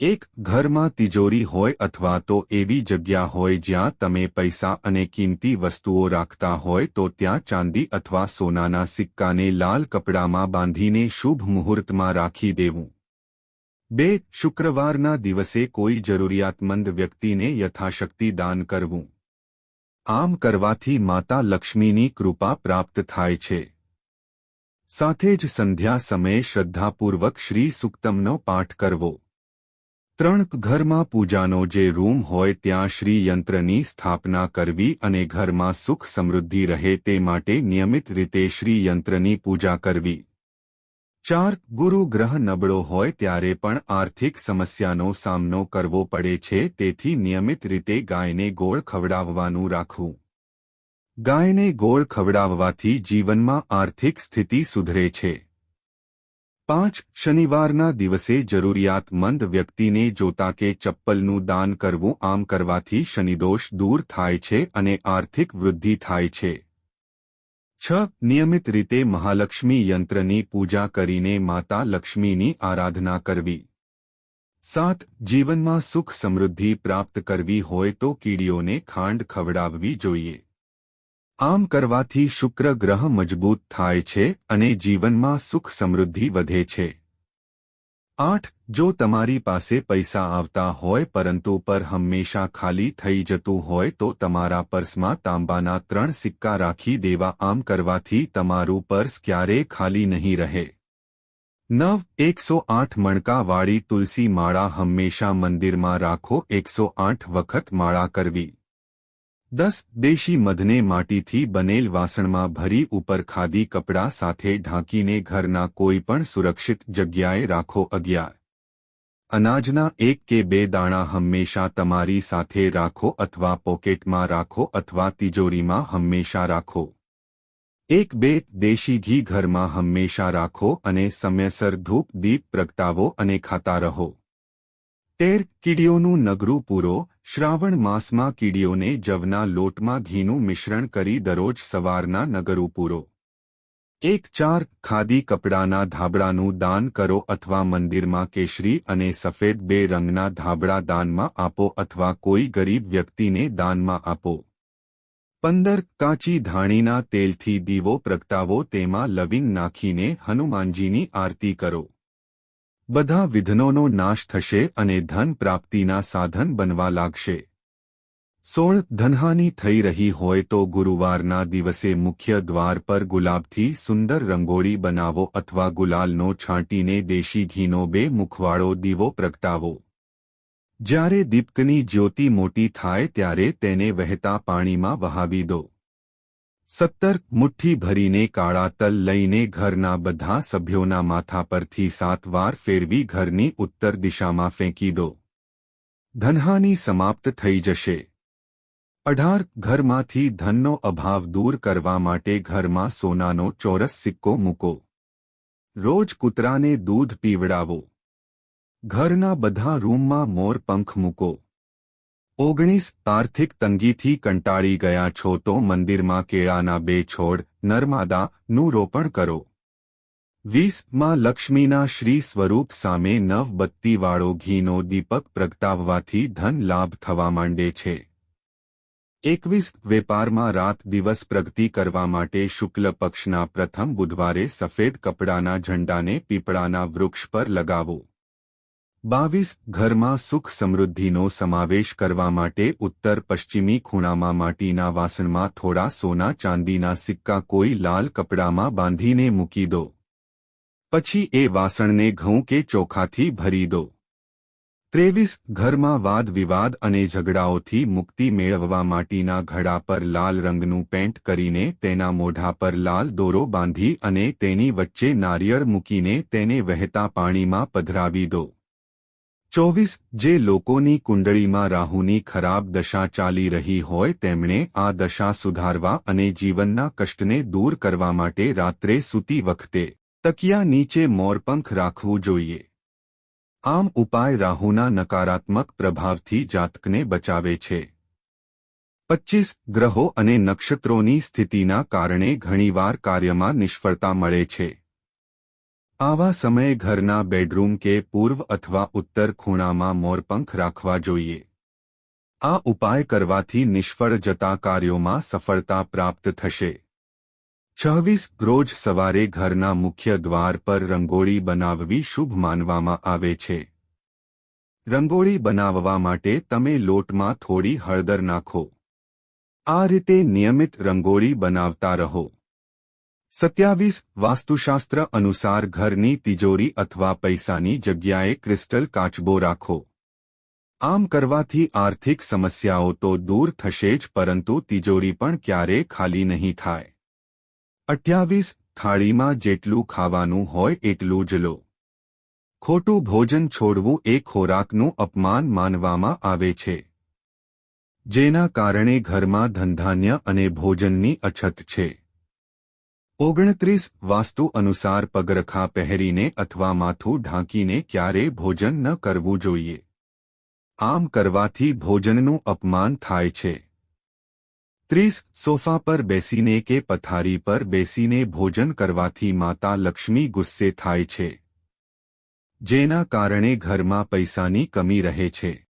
એક ઘરમાં તિજોરી હોય અથવા તો એવી જગ્યા હોય જ્યાં તમે પૈસા અને કિંમતી વસ્તુઓ રાખતા હોય તો ત્યાં ચાંદી અથવા સોનાના સિક્કાને લાલ કપડામાં બાંધીને શુભ મુહૂર્તમાં રાખી દેવું. બે, શુક્રવારના દિવસે કોઈ જરૂરિયાતમંદ વ્યક્તિને યથાશક્તિ દાન કરવું. આમ કરવાથી માતા લક્ષ્મીની કૃપા પ્રાપ્ત થાય છે. સાથે જ સંધ્યા સમયે શ્રદ્ધાપૂર્વક શ્રી સુક્તમનો પાઠ કરવો. ત્રણ ઘરમાં પૂજાનો જે રૂમ હોય ત્યાં શ્રી યંત્રની સ્થાપના કરવી અને ઘરમાં સુખ સમૃદ્ધિ રહે તે માટે નિયમિત રીતે શ્રી યંત્રની પૂજા કરવી. ચાર ગુરુ ગ્રહ નબળો હોય ત્યારે પણ આર્થિક સમસ્યાનો સામનો કરવો પડે છે, તેથી નિયમિત રીતે ગાયને ગોળ ખવડાવવાનું રાખવું. ગાયને ગોળ ખવડાવવાથી જીવનમાં આર્થિક સ્થિતિ સુધરે છે. પાંચ શનિવારના દિવસે જરૂરિયાતમંદ વ્યક્તિને જોતા કે ચપ્પલનું દાન કરવું આમ કરવાથી શનિદોષ દૂર થાય છે અને આર્થિક વૃદ્ધિ થાય છે. છ, નિયમિત રીતે મહાલક્ષ્મી યંત્રની પૂજા કરીને માતા લક્ષ્મીની આરાધના કરવી. સાત, જીવનમાં સુખ સમૃદ્ધિ પ્રાપ્ત કરવી હોય તો કીડીઓને ખાંડ ખવડાવવી જોઈએ. આમ કરવાથી શુક્ર ગ્રહ મજબૂત થાય છે અને જીવનમાં સુખ સમૃદ્ધિ વધે છે. આઠ, જો તમારી પાસે પૈસા આવતા હોય પરંતુ પર હંમેશા ખાલી થઈ જતું હોય તો તમારા પર્સમાં તાંબાના ત્રણ સિક્કા રાખી દેવા આમ કરવાથી તમારું પર્સ ક્યારેય ખાલી નહીં રહે. નવ, એકસો આઠ મણકાવાળી તુલસી માળા હંમેશા મંદિરમાં રાખો, એકસો આઠ વખત માળા કરવી. દસ દેશી મધને માટીથી બનેલ વાસણમાં ભરી ઉપર ખાદી કપડાં સાથે ઢાંકીને ઘરના કોઈ પણ સુરક્ષિત જગ્યાએ રાખો અગિયાર. અનાજના એક કે બે દાણા હંમેશા તમારી સાથે રાખો અથવા પોકેટમાં રાખો અથવા તિજોરીમાં હંમેશા રાખો. એક બે દેશી ઘી ઘરમાં હંમેશા રાખો અને સમયસર ધૂપ, દીપ પ્રગટાવો અને ખાતા રહો. તેર કીડીઓનું નગરું પૂરો, શ્રાવણ માસમાં કીડીઓને જવના લોટમાં ઘીનું મિશ્રણ કરી દરરોજ સવારના નગરું પૂરો. એક ચાર ખાદી કપડાના ધાબળાનું દાન કરો અથવા મંદિરમાં કેશરી અને સફેદ બે રંગના ધાબળા દાનમાં આપો અથવા કોઈ ગરીબ વ્યક્તિને દાનમાં આપો. પંદર કાચી ધાણીના તેલથી દીવો પ્રગટાવો તેમાં લવિંગ નાખીને હનુમાનજીની આરતી કરો. બધા વિધનોનો નાશ થશે અને ધન પ્રાપ્તિના સાધન બનવા લાગશે. સોળ, ધનહાની થઈ રહી હોય તો ગુરુવારના દિવસે મુખ્ય દ્વાર પર ગુલાબથી સુંદર રંગોળી બનાવો અથવા ગુલાલનો છાંટીને દેશી ઘીનો બે મુખવાળો દીવો પ્રગટાવો. જ્યારે દીપકની જ્યોતિ મોટી થાય ત્યારે તેને વહેતા પાણીમાં વહાવી દો. સત્તર મુઠ્ઠી ભરીને કાળા તલ લઈને ઘરના બધા સભ્યોના માથા પરથી સાત વાર ફેરવી ઘરની ઉત્તર દિશામાં ફેંકી દો. ધનહાની સમાપ્ત થઈ જશે. અઢાર, ઘરમાંથી ધનનો અભાવ દૂર કરવા માટે ઘરમાં સોનાનો ચોરસ સિક્કો મૂકો. રોજ કૂતરાને દૂધ પીવડાવો. ઘરના બધા રૂમમાં મોર પંખ મૂકો. ઓગણીસ આર્થિક તંગીથી કંટાળી ગયા છો તો મંદિરમાં કેળાના બે છોડ નર્માદાનું રોપણ કરો. વીસમાં લક્ષ્મીના શ્રી સ્વરૂપ સામે નવ બત્તીવાળો ઘીનો દીપક પ્રગટાવવાથી ધન લાભ થવા માંડે છે. એકવીસ વેપારમાં રાત દિવસ પ્રગતિ કરવા માટે શુક્લ પક્ષના પ્રથમ બુધવારે સફેદ કપડાના ઝંડાને પીપળાના વૃક્ષ પર લગાવો. બાવીસ ઘરમાં સુખ સમૃદ્ધિનો સમાવેશ કરવા માટે ઉત્તર પશ્ચિમી ખૂણામાં માટીના વાસણમાં થોડા સોના ચાંદીના સિક્કા કોઈ લાલ કપડામાં બાંધીને મૂકી દો. પછી એ વાસણને ઘઉં કે ચોખાથી ભરી દો. ત્રેવીસ ઘરમાં વાદ વિવાદ અને ઝઘડાઓથી મુક્તિ મેળવવા માટીના ઘડા પર લાલ રંગનું પેન્ટ કરીને તેના મોઢા પર લાલ દોરો બાંધી અને તેની વચ્ચે નારિયેળ મૂકીને તેને વહેતા પાણીમાં પધરાવી દો. ચોવીસ જે લોકોની કુંડળીમાં રાહુની ખરાબ દશા ચાલી રહી હોય તેમણે આ દશા સુધારવા અને જીવનના કષ્ટને દૂર કરવા માટે રાત્રે સૂતી વખતે તકિયા નીચે મોરપંખ રાખવું જોઈએ. આમ ઉપાય રાહુના નકારાત્મક પ્રભાવથી જાતકને બચાવે છે. પચ્ચીસ ગ્રહો અને નક્ષત્રોની સ્થિતિના કારણે ઘણીવાર કાર્યમાં નિષ્ફળતા મળે છે. આવા સમયે ઘરના બેડરૂમ કે પૂર્વ અથવા ઉત્તર ખૂણામાં મોરપંખ રાખવા જોઈએ. આ ઉપાય કરવાથી નિષ્ફળ જતા કાર્યોમાં સફળતા પ્રાપ્ત થશે. છવ્વીસ રોજ સવારે ઘરના મુખ્ય દ્વાર પર રંગોળી બનાવવી શુભ માનવામાં આવે છે. રંગોળી બનાવવા માટે તમે લોટમાં થોડી હળદર નાખો. આ રીતે નિયમિત રંગોળી બનાવતા રહો. સત્યાવીસ, વાસ્તુશાસ્ત્ર અનુસાર ઘરની તિજોરી અથવા પૈસાની જગ્યાએ ક્રિસ્ટલ કાચબો રાખો. આમ કરવાથી આર્થિક સમસ્યાઓ તો દૂર થશે જ પરંતુ તિજોરી પણ ક્યારે ખાલી નહીં થાય. અઠ્યાવીસ, થાળીમાં જેટલું ખાવાનું હોય એટલું જ લો. ખોટું ભોજન છોડવું એ ખોરાકનું અપમાન માનવામાં આવે છે. જેના કારણે ઘરમાં ધનધાન્ય અને ભોજનની અછત છે. ઓગણત્રીસ વાસ્તુ અનુસાર પગરખા પહેરીને અથવા માથું ઢાંકીને ક્યારે ભોજન ન કરવું જોઈએ. આમ કરવાથી ભોજનનું અપમાન થાય છે. ત્રીસ, સોફા પર બેસીને કે પથારી પર બેસીને ભોજન કરવાથી માતા લક્ષ્મી ગુસ્સે થાય છે. જેના કારણે ઘરમાં પૈસાની કમી રહે છે.